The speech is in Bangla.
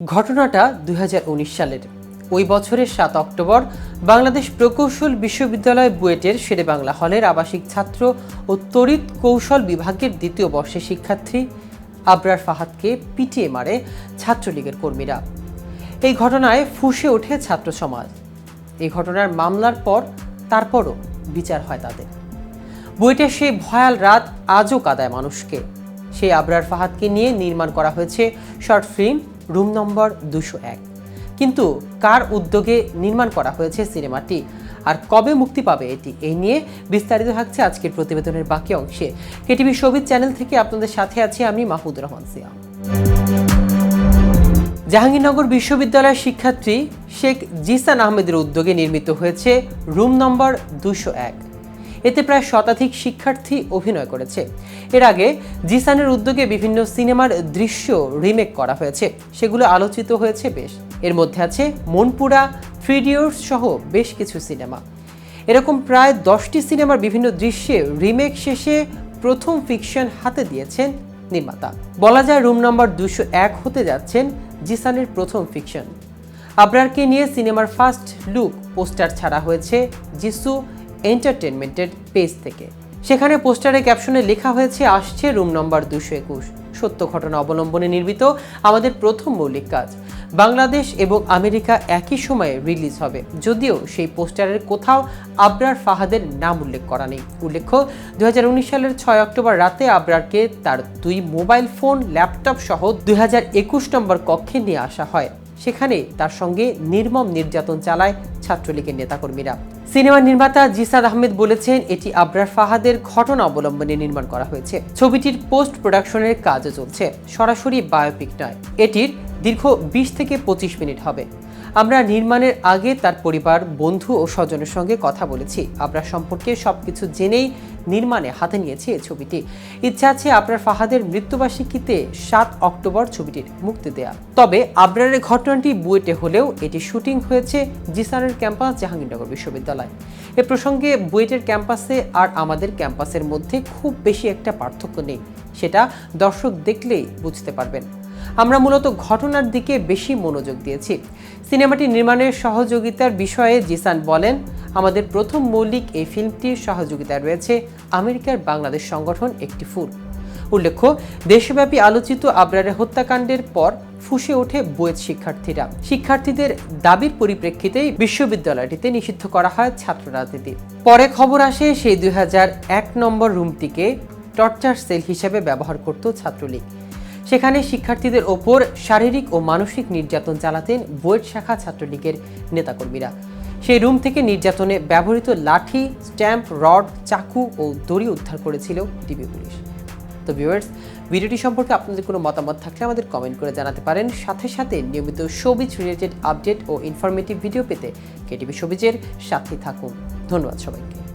ঘটনাটা দুই হাজার উনিশ সালের। ওই বছরের সাত অক্টোবর বাংলাদেশ প্রকৌশল বিশ্ববিদ্যালয় বুয়েটের শেরে বাংলা হলের আবাসিক ছাত্র ও তড়িৎ কৌশল বিভাগের দ্বিতীয় বর্ষের শিক্ষার্থী আবরার ফাহাদকে পিটিয়ে মারে ছাত্রলীগের কর্মীরা। এই ঘটনায় ফুঁসে ওঠে ছাত্র সমাজ। এই ঘটনার মামলার পর তারপরও বিচার হয় তাদের। বইটার সেই ভয়াল রাত আজও কাদায় মানুষকে। সেই আবরার ফাহাদকে নিয়ে নির্মাণ করা হয়েছে শর্ট ফিল্ম রুম নম্বর দুশো এক। কিন্তু কার উদ্যোগে নির্মাণ করা হয়েছে সিনেমাটি? আর কবে মুক্তি পাবে এটি? এই নিয়ে বিস্তারিত থাকছে আজকের প্রতিবেদনের বাকি অংশে। কেটিভি সবিজ চ্যানেল থেকে আপনাদের সাথে আছি আমি মাহমুদুর রহমান সিয়া জাহাঙ্গীরনগর বিশ্ববিদ্যালয়ের শিক্ষার্থী শেখ জিসান আহমেদের উদ্যোগে নির্মিত হয়েছে রুম নম্বর দুশো এক। এতে প্রায় শতাধিক শিক্ষার্থী অভিনয় করেছে। এর আগে জিসানের উদ্যোগে বিভিন্ন সিনেমার দৃশ্য রিমেক করা হয়েছে। সেগুলো আলোচিত হয়েছে বেশ। এর মধ্যে আছে মনপুরা থ্রি সহ বেশ কিছু সিনেমা। এরকম প্রায় দশটি সিনেমার বিভিন্ন দৃশ্যে রিমেক শেষে প্রথম ফিকশন হাতে দিয়েছেন নির্মাতা। বলা যায় রুম নম্বর দুশো এক হতে যাচ্ছেন জিসানের প্রথম ফিকশন। আবরারকে নিয়ে সিনেমার ফার্স্ট লুক পোস্টার ছাড়া হয়েছে জিসু। এন্টারটেনমেন্টের পেজ থেকে। সেখানে পোস্টারে ক্যাপশনে লেখা হয়েছে, আসছে রুম নম্বর দুশো একুশ। সত্য ঘটনা অবলম্বনে নির্মিত আমাদের প্রথম মৌলিক কাজ। বাংলাদেশ এবং আমেরিকা একই সময়ে রিলিজ হবে, যদিও সেই পোস্টারের কোথাও আবরার ফাহাদের নাম উল্লেখ করা নেই। উল্লেখ্য দুই হাজার উনিশ সালের ছয় অক্টোবর রাতে আবরারকে তার দুই মোবাইল ফোন, ল্যাপটপ সহ দুই হাজার একুশ নম্বর কক্ষে নিয়ে আসা হয়। সেখানে তার সঙ্গে নির্মম নির্যাতন চালায় ছাত্রলীগের নেতাকর্মীরা। সিনেমা নির্মাতা জিসাদ আহমেদ বলেছেন, এটি আবরার ফাহাদের ঘটনা অবলম্বনে নির্মাণ করা হয়েছে। ছবিটির পোস্ট প্রোডাকশনের কাজও চলছে, সরাসরি বায়োপিক নয়। এটির দীর্ঘ বিশ থেকে পঁচিশ মিনিট হবে। আমরা নির্মাণের আগে তার পরিবার, বন্ধু ও স্বজনের সঙ্গে কথা বলেছি। আপনার সম্পর্কে সবকিছু জেনেই নির্মাণে হাতে নিয়েছে এই ছবিটি। ইচ্ছা আছে আপনার ফাহাদের মৃত্যুবার্ষিকীতে সাত অক্টোবর ছবিটির মুক্তি দেয়া। তবে আবরারের ঘটনাটি বুয়েটে হলেও এটি শুটিং হয়েছে জিসানের ক্যাম্পাস, জাহাঙ্গীরনগর বিশ্ববিদ্যালয়। এ প্রসঙ্গে বুয়েটের ক্যাম্পাসে আর আমাদের ক্যাম্পাসের মধ্যে খুব বেশি একটা পার্থক্য নেই। সেটা দর্শক দেখলেই বুঝতে পারবেন। আমরা মূলত ঘটনার দিকে বেশি মনোযোগ দিয়েছি। সিনেমাটি নির্মাণের সহযোগিতার বিষয়ে জিসান বলেন, আমাদের প্রথম মৌলিক এই ফিল্মটির সহযোগিতায় রয়েছে আমেরিকার বাংলাদেশ সংগঠন একটি ফুল। উল্লেখ্য, দেশব্যাপী আলোচিত আবরারের হত্যাকাণ্ডের পর ফুসে ওঠে বুয়েট শিক্ষার্থীরা। শিক্ষার্থীদের দাবির পরিপ্রেক্ষিতেই বিশ্ববিদ্যালয়টিতে নিষিদ্ধ করা হয় ছাত্র রাজনীতি পরে খবর আসে সেই দুই নম্বর রুমটিকে টর্চার সেল হিসেবে ব্যবহার করত ছাত্রলীগ। সেখানে শিক্ষার্থীদের ওপর শারীরিক ও মানসিক নির্যাতন চালাতেন বুয়েট শাখা ছাত্রলীগের নেতাকর্মীরা। সেই রুম থেকে নির্যাতনে ব্যবহৃত লাঠি, স্ট্যাম্প, রড, চাকু ও দড়ি উদ্ধার করেছিল ডিবি পুলিশ। তো ভিউয়ার্স, ভিডিওটি সম্পর্কে আপনাদের কোনো মতামত থাকলে আমাদের কমেন্ট করে জানাতে পারেন। সাথে সাথে নিয়মিত সবিজ রিলেটেড আপডেট ও ইনফরমেটিভ ভিডিও পেতে কেটিভি সবিজের সাথে থাকুন। ধন্যবাদ সবাইকে।